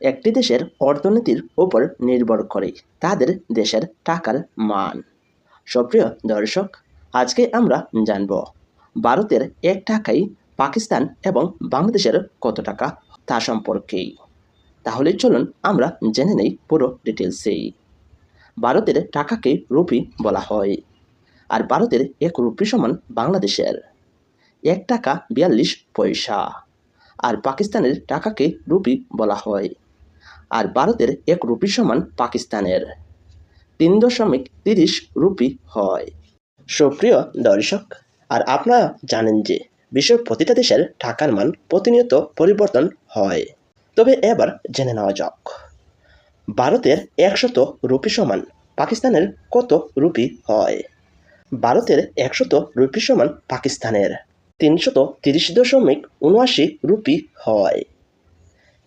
একটি দেশের অর্থনীতির উপর নির্ভর করে, তাদের দেশের টাকার মান। সুপ্রিয় দর্শক, আজকে আমরা জানব, ভারতের এক টাকাই পাকিস্তান এবং বাংলাদেশের কত টাকা, তা সম্পর্কে। তাহলে চলুন আমরা জেনে নেই পুরো ডিটেলসেই ভারতের টাকাকে রুপি বলা হয়, আর ভারতের এক রুপি সমান বাংলাদেশের। এক টাকা বিয়াল্লিশ পয়সা, আর পাকিস্তানের টাকাকে রুপি বলা হয়। আর ভারতের এক রুপি সমান পাকিস্তানের। তিন দশমিক তিরিশ রুপি হয়। সুপ্রিয় দর্শক, আর আপনারা জানেন যে বিশ্বের প্রতিটা দেশের টাকার মান প্রতিনিয়ত পরিবর্তন হয়। তবে এবার জেনে নেওয়া যাক। ভারতের একশত রুপি সমান পাকিস্তানের কত রুপি হয়? ভারতের একশত রুপি সমান পাকিস্তানের তিনশত তিরিশ দশমিক উনআশি রুপি হয়।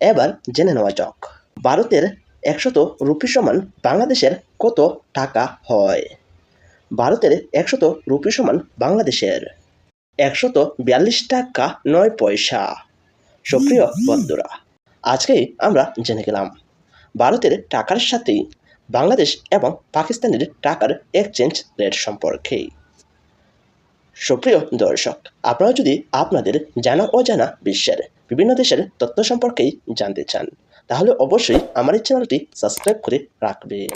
এবার জেনে নেওয়া যাক। ভারতের একশত রুপি সমান বাংলাদেশের কত টাকা হয়? ভারতের একশত রুপি সমান বাংলাদেশের একশত বিয়াল্লিশ টাকা নয় পয়সা। সক্রিয় বন্ধুরা, আজকেই আমরা জেনে গেলাম, ভারতের টাকার সাথেই বাংলাদেশ এবং পাকিস্তানের টাকার এক্সচেঞ্জ রেট সম্পর্কে। সুপ্রিয় দর্শক, আপনারা যদি আপনাদের জানা অজানা বিশ্বের বিভিন্ন দেশের তথ্য সম্পর্কেই জানতে চান তাহলে অবশ্যই আমার এই চ্যানেলটি সাবস্ক্রাইব করে রাখবেন।